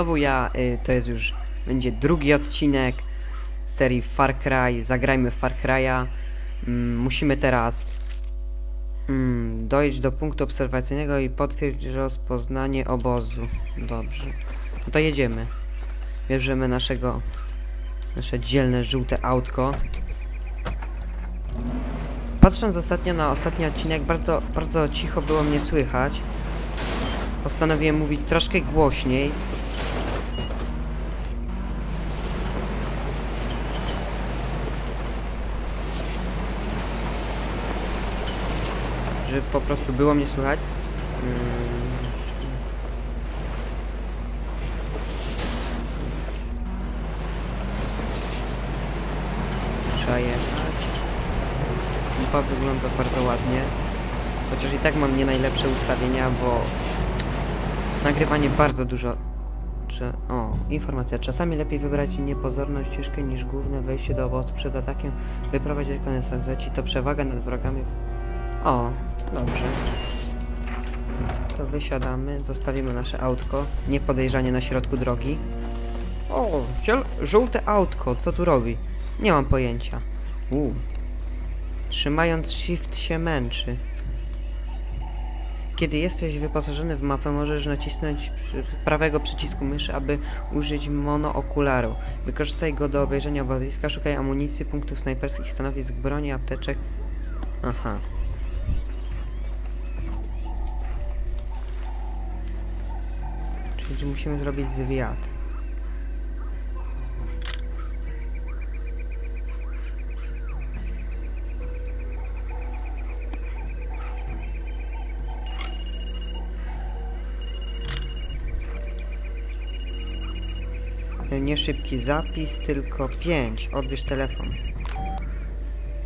znowu ja, y, to jest już, będzie drugi odcinek serii Far Cry, zagrajmy Far Cry'a. Mm, musimy teraz mm, dojść do punktu obserwacyjnego i potwierdzić rozpoznanie obozu. Dobrze, no to jedziemy. Bierzemy naszego, nasze dzielne żółte autko. Patrząc ostatnio na ostatni odcinek, bardzo, bardzo cicho było mnie słychać. Postanowiłem mówić troszkę głośniej. Żeby po prostu było mnie słychać. Mm. Trzeba jechać. Mapa wygląda bardzo ładnie. Chociaż i tak mam nie najlepsze ustawienia, bo nagrywanie bardzo dużo. O, informacja. Czasami lepiej wybrać niepozorną ścieżkę niż główne wejście do obozu przed atakiem. Wyprowadzić rekonessanci to przewaga nad wrogami. O, dobrze. To wysiadamy, zostawimy nasze autko. Niepodejrzanie na środku drogi. O, żółte autko, co tu robi? Nie mam pojęcia. U. Trzymając shift się męczy. Kiedy jesteś wyposażony w mapę, możesz nacisnąć prawego przycisku myszy, aby użyć monookularu. Wykorzystaj go do obejrzenia oboziska, szukaj amunicji, punktów snajperskich, stanowisk broni, apteczek. Aha. Czyli musimy zrobić zwiat. Nie szybki zapis, tylko 5. Odbierz telefon.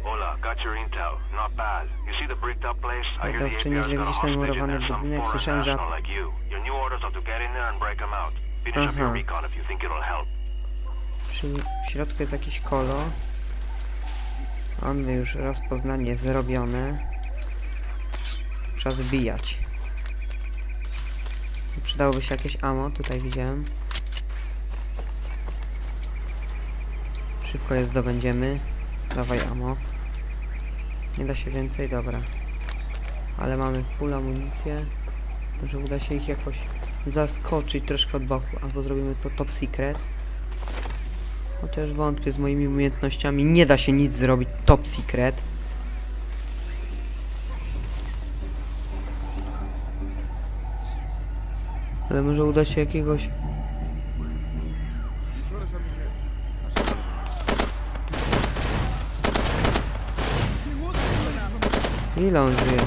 Hola, got your intel. Not bad. You see the bricked up place? I hear the APR's got a hostage in there, some foreign national like you. New orders are to get in there and break 'em out. Finish up Aha. your recon if you think it'll help. Czyli w środku jest jakiś kolo. Mamy już rozpoznanie zrobione. Trzeba zbijać. Przydałoby się jakieś ammo, tutaj widziałem. Szybko je zdobędziemy. Dawaj ammo. Nie da się więcej? Dobra. Ale mamy full amunicję. Może uda się ich jakoś zaskoczyć troszkę od boku. Albo zrobimy to top secret. Chociaż wątpię z moimi umiejętnościami. Nie da się nic zrobić. Top secret. Ale może uda się jakiegoś... Ile on żyje?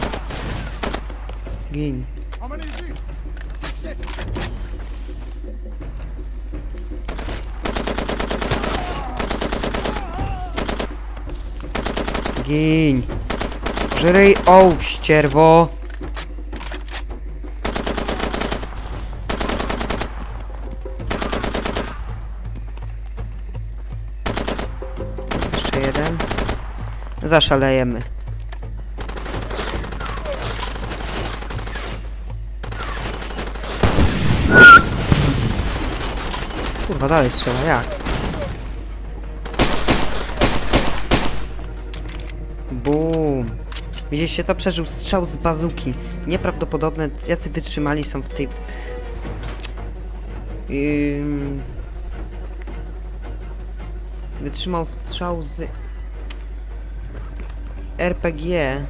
Gin. Gin. Żryj ołów, ścierwo. Jeszcze jeden. Zaszalejemy. Kurwa, dalej strzela, jak? Widzieliście to? Przeżył strzał z bazuki. Nieprawdopodobne, jacy wytrzymali są w tej... Ym... Wytrzymał strzał z... RPG.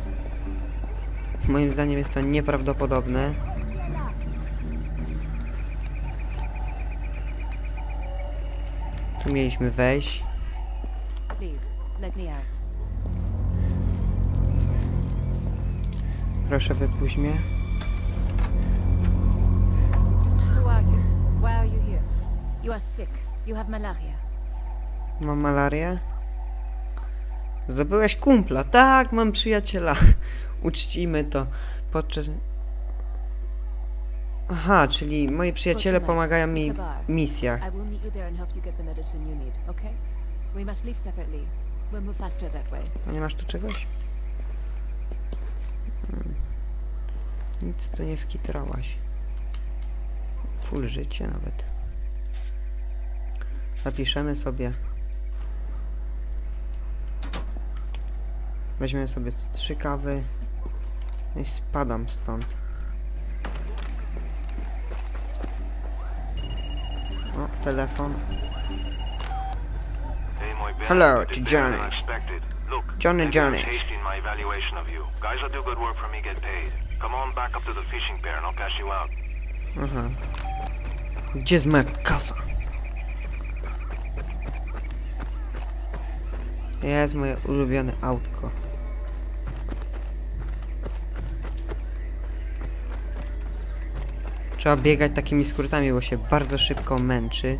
Moim zdaniem jest to nieprawdopodobne. Tu mieliśmy wejść. Please, let me out. Proszę wypuść mnie. Who are you? Why are you here? You are sick. You have malaria. Mam malarię? Zdobyłeś kumpla. Tak, mam przyjaciela. Uczcimy to. Podczas... Aha, czyli moi przyjaciele pomagają mi w misjach. I will meet you there and help you get the medicine you need, okay? We must leave separately. We'll move faster that way. A nie masz tu czegoś? Nic tu nie skitrałaś. Full życie nawet. Zapiszemy sobie. Weźmiemy sobie trzy kawy. No i spadam stąd. O, telefon. Hello, to Johnny. Johnny, Johnny. tasting my evaluation of you. Guys that do good work for me get paid. Come on back up to the fishing pier and I'll cash you out. Aha. Gdzie jest moja kasa? Jest moje ulubione autko. Trzeba biegać takimi skrótami, bo się bardzo szybko męczy.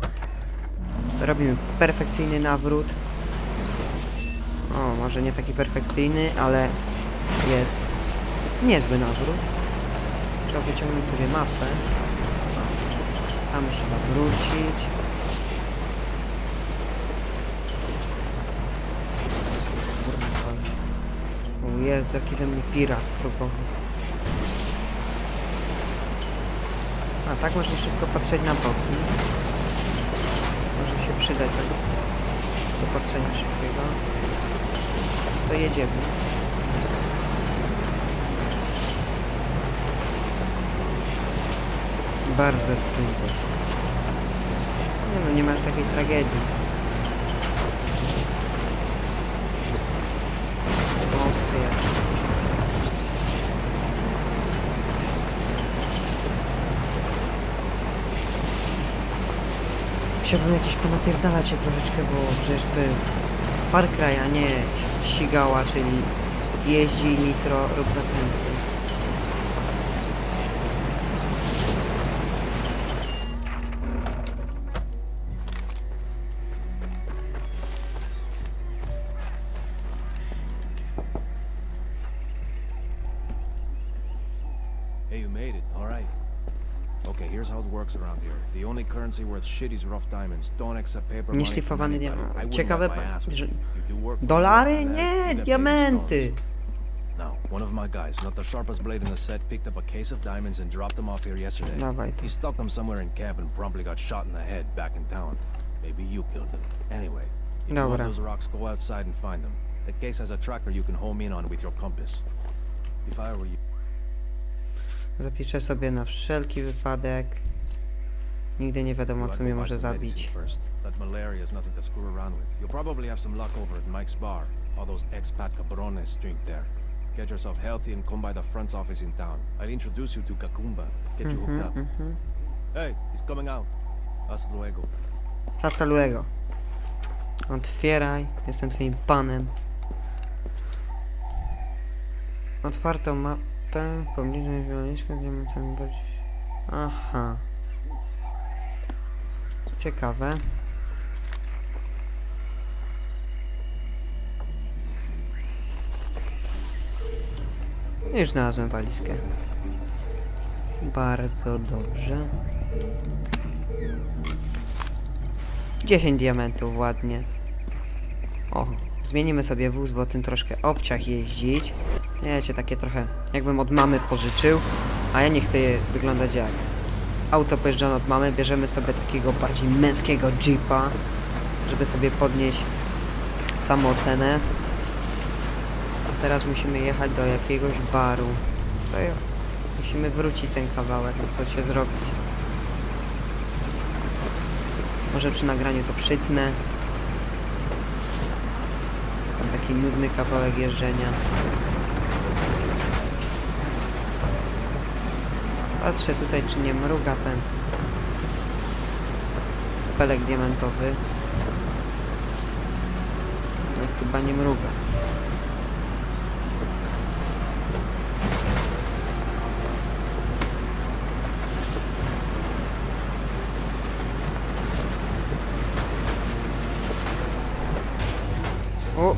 Robimy perfekcyjny nawrót. O, może nie taki perfekcyjny, ale jest niezły nawrót. Trzeba wyciągnąć sobie mapę. Tam trzeba wrócić. O Jezu, jaki ze mnie pirat trupowy. A tak można szybko patrzeć na boki. Może się przydać do, do patrzenia szybkiego. To jedziemy. Bardzo długo. Nie no, nie ma takiej tragedii. Mosty jak. Chciałbym jakieś ponapierdalać się troszeczkę, bo przecież to jest Far Cry, a nie Sigała, czyli jeździ nitro rób zakręty. Nieszlifowany diament. Ciekawe, że- Dolary? Nie, diamenty. Now, one of my guys, not the sharpest blade in the set, picked up a case of diamonds and dropped them off here yesterday. Dawaj to. He stuck them somewhere in camp and promptly got shot in the head back in town. Maybe you killed him. Anyway, if you want Dobra. those rocks, go outside and find them. The case has a tracker you can home in on with your compass. If I were you, Zapiszę sobie na wszelki wypadek. Nigdy nie wiadomo, co mnie może zabić. That malaria is nothing to screw around with. You'll probably have some luck over at Mike's bar. All those expat cabrones drink there. Get yourself healthy and come by the front's office in town. I'll introduce you to Kakumba. Get you hooked up. mhm. Hey, he's coming out. Hasta luego. Hasta luego. Otwieraj, jestem twoim panem. Otwartą mapę, pobliżej wioloniczka, gdzie tam być. Aha. Ciekawe. Już znalazłem walizkę. Bardzo dobrze. 10 diamentów, ładnie. O, zmienimy sobie wóz, bo tym troszkę obciach jeździć. Wiecie, takie trochę jakbym od mamy pożyczył, a ja nie chcę je wyglądać jak auto pojeżdżone od mamy. Bierzemy sobie takiego bardziej męskiego jeepa, żeby sobie podnieść samoocenę. A teraz musimy jechać do jakiegoś baru. To ja. Musimy wrócić ten kawałek, co się zrobić. Może przy nagraniu to przytnę. Taki nudny kawałek jeżdżenia. Patrzę tutaj, czy nie mruga ten spelek diamentowy. No chyba nie mruga. O!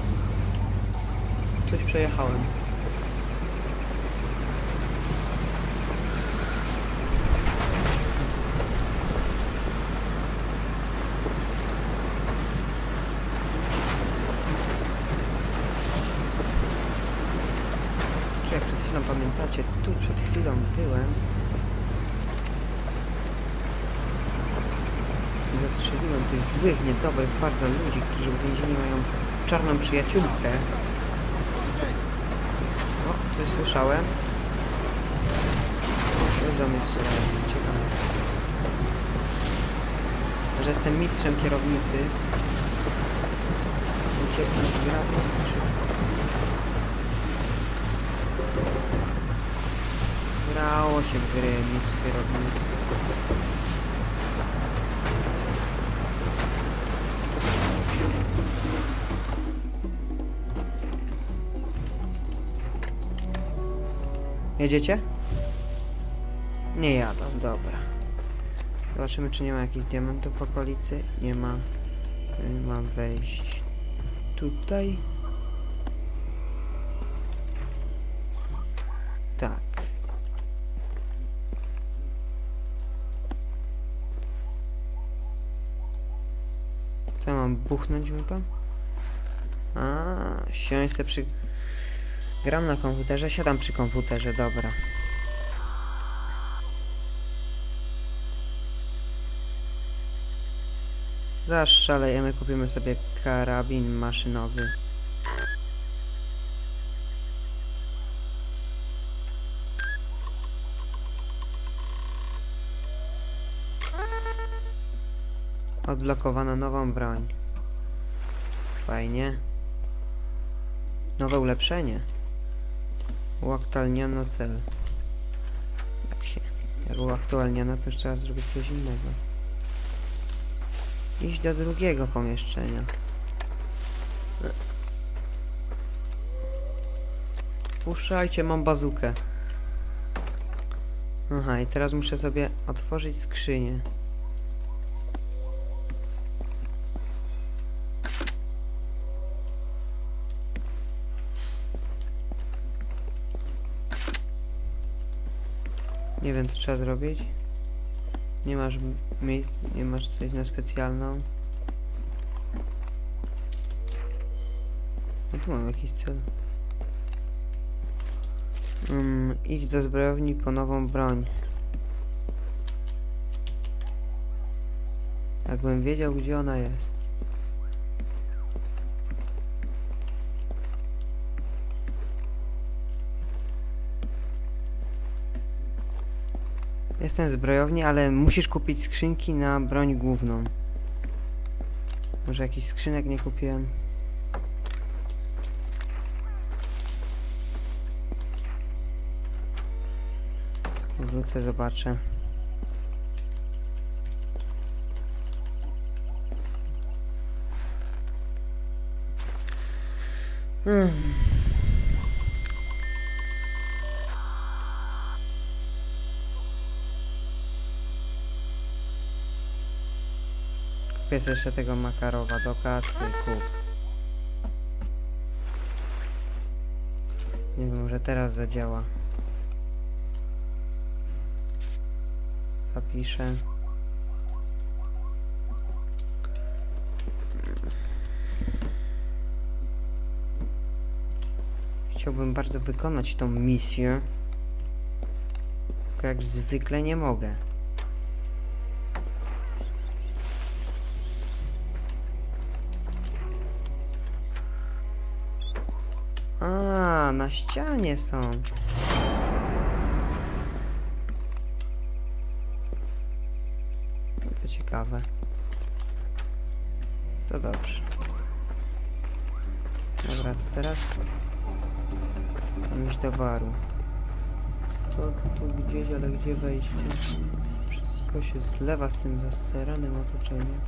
Coś przejechałem. Tu jak przed chwilą pamiętacie, tu przed chwilą byłem. I zastrzeliłem tych złych, niedobrych bardzo ludzi, którzy uwięzieni mają czarną przyjaciółkę. O, coś słyszałem. Do mnie strzelają, ciekawe. Że jestem mistrzem kierownicy. Ucieknę z. Grało się gry mistrz kierownicy. Jedziecie? Nie jadą, dobra. Zobaczymy, czy nie ma jakichś diamentów w okolicy. Nie ma. Y, Mam wejść tutaj. Tak. Co mam buchnąć mu to? A, siąść se przy... Gram na komputerze, siadam przy komputerze, dobra. Zaszalejemy, kupimy sobie karabin maszynowy. Odblokowano nową broń. Fajnie. Nowe ulepszenie. Uaktualniono cel. Jak się... Jak uaktualniono, to już trzeba zrobić coś innego. Iść do drugiego pomieszczenia. Puszczajcie, mam bazukę. Aha, i teraz muszę sobie otworzyć skrzynię. Nie wiem, co trzeba zrobić. Nie masz miejsc, nie masz coś na specjalną. No tu mam jakiś cel. Um, idź do zbrojowni po nową broń. Jakbym wiedział, gdzie ona jest. Jestem w zbrojowni, ale musisz kupić skrzynki na broń główną. Może jakiś skrzynek nie kupiłem? Wrócę, zobaczę. Hmm. Kupię jeszcze tego Makarowa do kasy, kup. Nie wiem, może teraz zadziała. Zapiszę. Chciałbym bardzo wykonać tą misję. Tylko jak zwykle nie mogę. Na ścianie są. To ciekawe. To dobrze. Dobra, co teraz? Mam iść do baru. To tu gdzieś, ale gdzie wejście? Wszystko się zlewa z tym zaseranym otoczeniem.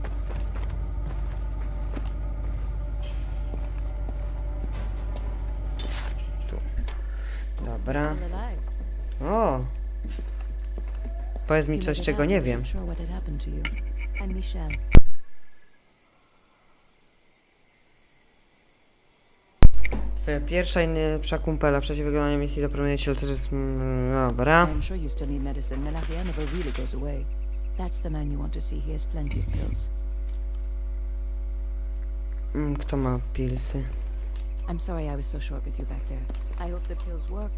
Dobra. O! Powiedz mi coś, czego nie wiem. Twoja pierwsza i najlepsza kumpela w czasie wykonania misji zaproponuje ci to jest... mm, Dobra. I'm sure you still need medicine. Melaria never really goes away. That's the man you want to see. He has plenty of pills. Mm, Kto ma pilsy? I'm sorry I was so short with you back there. I hope the pills work.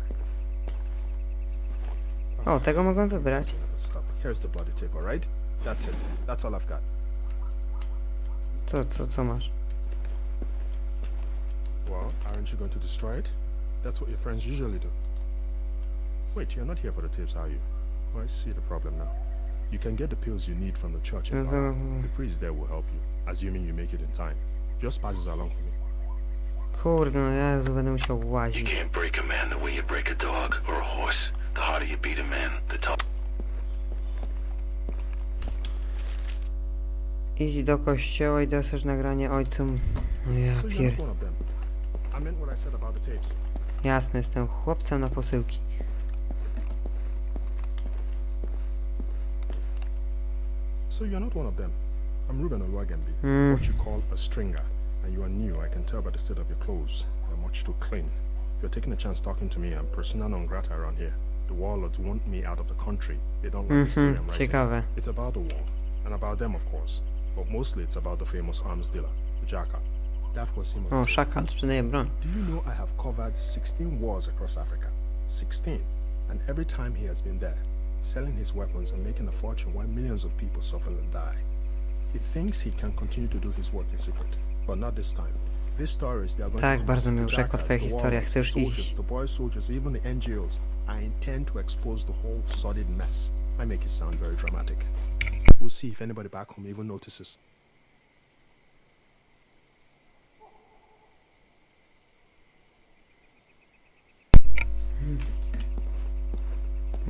Oh, o, tego mogłem wybrać. Stop. Here's the bloody tape, alright? That's it. That's all I've got. Co, co, co masz? Well, aren't you going to destroy it? That's what your friends usually do. Wait, you're not here for the tapes, are you? Oh, I see the problem now. You can get the pills you need from the church in No Lara. to... The priest there will help you, assuming you make it in time. Just passes along for me. Kurde, no Jezu, będę musiał You łazić. can't break a man the way you break a dog or a horse. The harder you beat a man, the tougher. Idź do kościoła i dosaż nagranie ojcom. No ja So you're pier... not one of them. I meant what I said about the tapes. Jasne, jestem chłopcem na posyłki. So you're not one of them. I'm Ruben Oluwagembi, Mm. what you call a stringer. And you are new, I can tell by the state of your clothes. They're much too clean. You're taking a chance talking to me. I'm persona non grata around here. The warlords want me out of the country. They don't like Mhm, I'm writing. ciekawe. It's about the war, and about them, of course. But mostly it's about the famous arms dealer, Jaka. That was him. on O, the tape. szakal sprzedaje broń. Do you know I have covered 16 wars across Africa? 16. And every time he has been there, selling his weapons and making a fortune while millions of people suffer and die. He thinks he can continue to do his work in secret, Tak, bardzo mi Jackals, twoja historia. Chcę już iść. I make it sound very dramatic. We'll see if anybody back home even notices.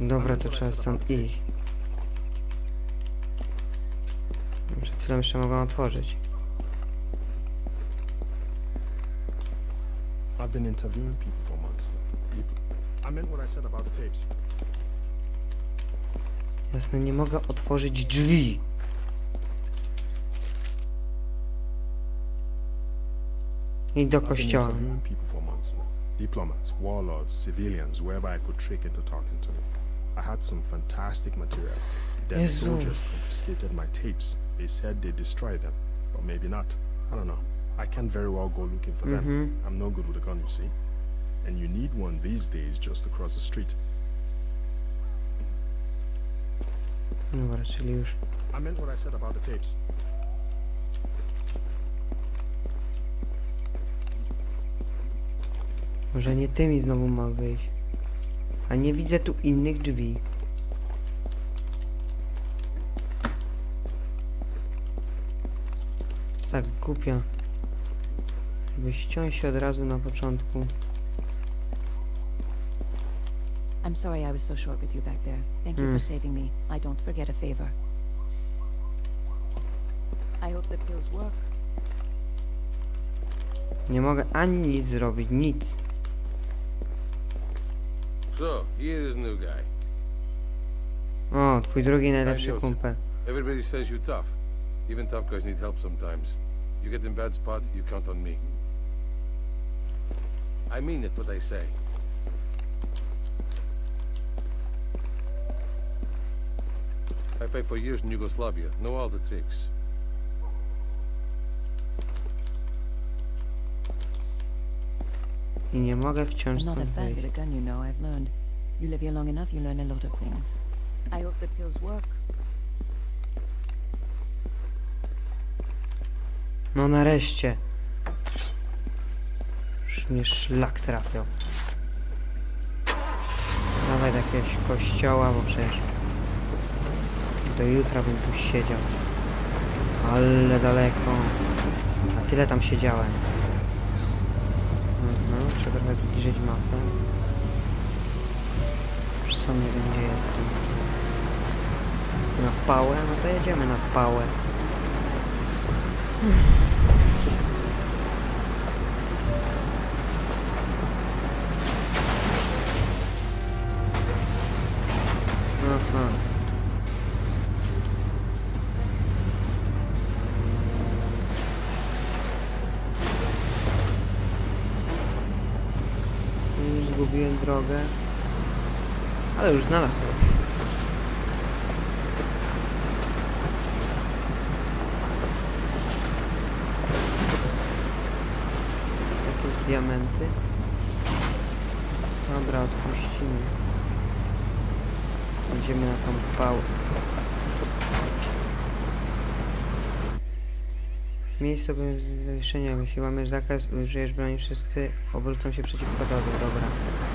Dobra, to trzeba stąd iść. Przed chwilą jeszcze mogłem otworzyć. I've been interviewing people for months now. I meant what I said about the tapes. Jasne, nie mogę otworzyć drzwi. I do I've been kościoła. interviewing people for months now. Diplomats, warlords, civilians, whoever I could trick into talking to me. I had some fantastic material. Then Jezu. soldiers confiscated my tapes. They said they destroyed them, but maybe not. I don't know. I can't very well go looking for Mhm. them. I'm no good with a gun, you see. And you need one these days just across the street. Dobra, czyli już. I meant what I said about the tapes. Może nie tymi znowu mam wyjść. A nie widzę tu innych drzwi. Tak głupia. Żeby ściąć się od razu na początku. I'm sorry I was so short with you back there. Thank you Hmm. for saving me. I don't forget a favor. I hope the pills work. Nie mogę ani nic zrobić, nic. So, here is new guy. O, twój drugi najlepszy Joseph. kumpel. Everybody says you tough. Even tough guys need help sometimes. You get in bad spot, you count on me. I mean it what I say. I fight for years in Yugoslavia, know all the tricks. I nie mogę wciąż I'm not a stąd fan with a gun, you know, I've learned. You live here long enough, you learn a lot of things. I hope the pills work. No nareszcie. Już mnie szlak trafiał. Dawaj do jakiegoś kościoła, bo przecież do jutra bym tu siedział. Ale daleko. A tyle tam siedziałem. Mhm, trzeba trochę zbliżyć mapę. Już co nie wiem gdzie jestem. Na pałę? No to jedziemy na pałę. Aha. Zgubiłem drogę. Ale już znalazłem. Jakieś diamenty. Dobra, odpuścimy. Idziemy na tą pałę. Miejsce bez zawieszenia. Jeśli łamiesz zakaz, użyjesz broni, wszyscy obrócą się przeciwko tobie. Dobra.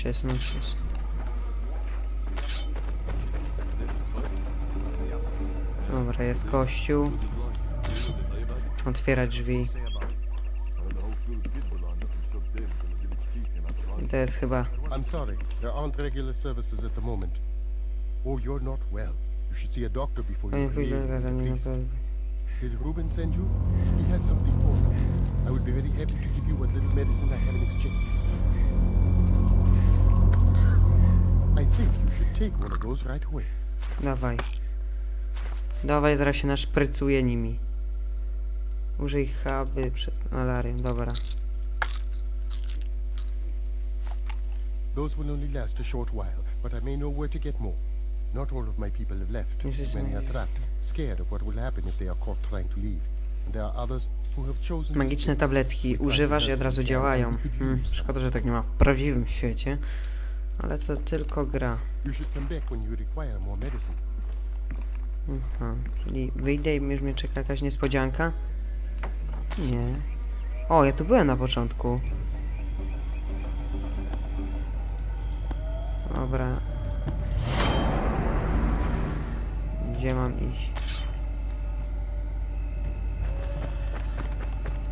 No noches, noches. Dobra, jest kościół. Otwierać drzwi. I to jest chyba... I'm sorry, there aren't regular services at the moment. Oh, you're not well. You should see a doctor before you naprawdę. Did Ruben send you? He had something for me. I would be very happy to give you what little medicine I in exchange. Dawaj. Dawaj, zaraz się naszprycuje nimi. Użyj huby przed malarią, dobra. Those will only last a short while, but I may know where to get more. Not all of my people have left. Many are trapped, scared of what will happen if they are caught trying to leave. And there are others who have chosen Magiczne tabletki używasz i od razu działają. Hmm, szkoda, że tak nie ma w prawdziwym świecie. Ale to tylko gra. Aha, czyli wyjdę i już mnie czeka jakaś niespodzianka? Nie. O, ja tu byłem na początku. Dobra. Gdzie mam iść?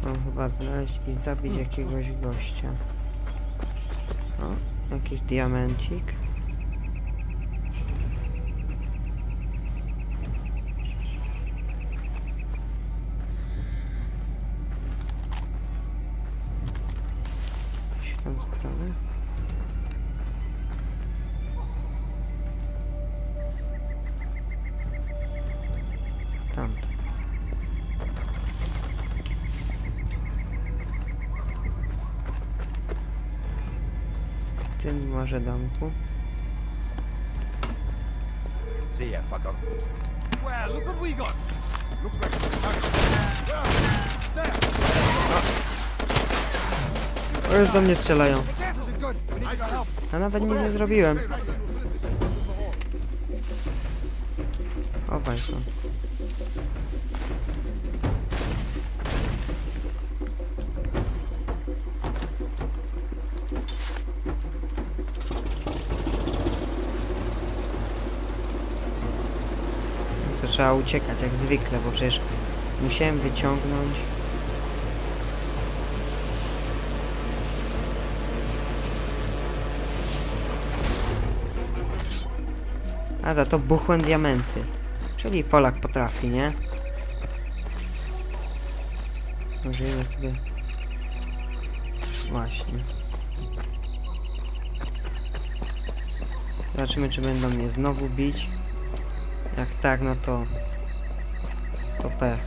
Mam chyba znaleźć i zabić jakiegoś gościa. O, jakiś diamencik. Może domku. See ya, fucker. Well, look what we got. Looks like O, już do mnie strzelają. A nawet nic nie zrobiłem. Chowaj to. Trzeba uciekać jak zwykle, bo przecież musiałem wyciągnąć A za to buchłem diamenty. Czyli Polak potrafi, nie? Użyjmy sobie... Właśnie. Zobaczymy, czy będą mnie znowu bić. Jak tak, no to... To pech.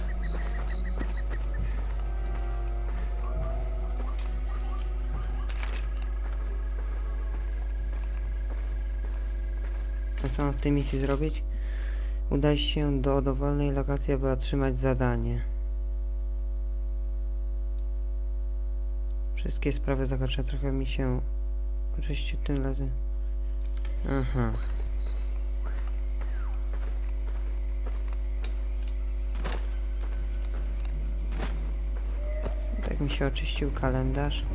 A co mam w tej misji zrobić? Udaj się do dowolnej lokacji, aby otrzymać zadanie. Wszystkie sprawy zakończę. Trochę mi się... Oczywiście tym razem... Aha. Mi się oczyścił kalendarz.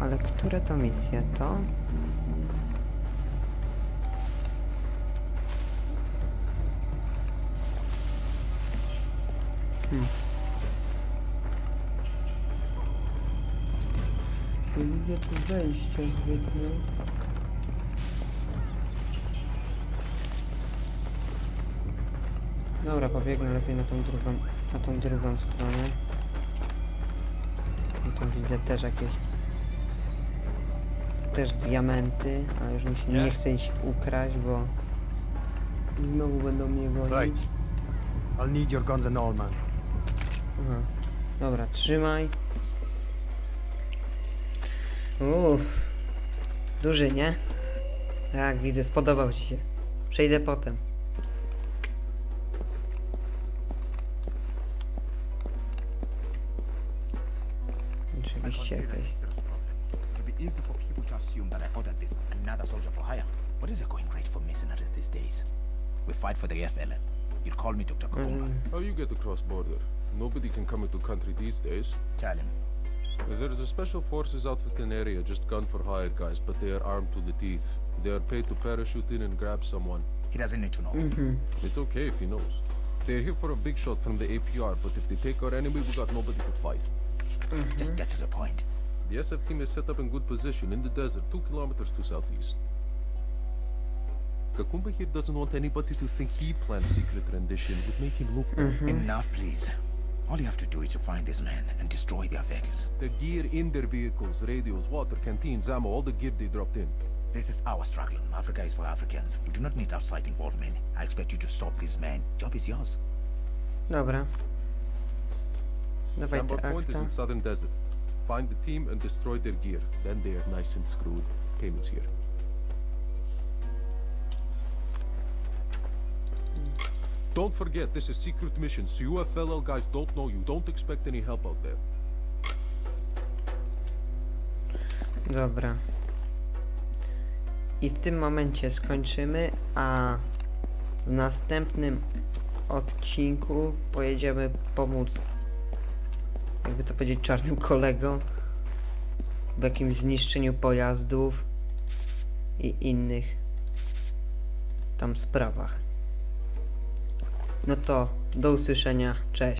Ale które to misje? To? Hmm. Nie widzę tu wejścia zwykle. Dobra, pobiegnę lepiej na tą drugą, na tą drugą stronę. I tu widzę też jakieś też diamenty, ale już mi się nie chce ich ukraść, bo Znowu będą mnie gonić. Right. I'll need your guns and all, man. Aha. Dobra, trzymaj. Uff. Duży, nie? Tak, widzę, spodobał ci się. Przejdę potem. Oczywiście jakaś. It'd be easy for people to assume that I ordered this another soldier for hire. What is it going great for mercenaries these days? We fight for the FLN. You'd call me Dr. Kakumba. How you get across border? Nobody can come into country these days. Tell him. There's a special forces outfit in an area, just gun for hire guys, but they are armed to the teeth. They are paid to parachute in and grab someone. He doesn't need to know. It's okay if he knows. They're here for a big shot from the APR, but if they take our enemy, we got nobody to fight. Mm-hmm. Just get to the point. The SF team is set up in good position in the desert, two kilometers to southeast. Kakumba here doesn't want anybody to think he planned secret rendition. Would make him look mm-hmm. bad. Enough, please. All you have to do is to find this man and destroy their vehicles. The gear in their vehicles, radios, water, canteens, ammo, all the gear they dropped in. This is our struggle. Africa is for Africans. We do not need outside involvement. I expect you to stop this man. Job is yours. Dobra. Te point is in southern desert. Find the team and destroy their gear. Then they are nice and screwed. Payments here. Don't forget, this is secret mission, so you FLL guys don't know you. Don't expect any help out there. Dobra. I w tym momencie skończymy, a w następnym odcinku pojedziemy pomóc, jakby to powiedzieć, czarnym kolegom w jakimś zniszczeniu pojazdów i innych tam sprawach. No to do usłyszenia, cześć.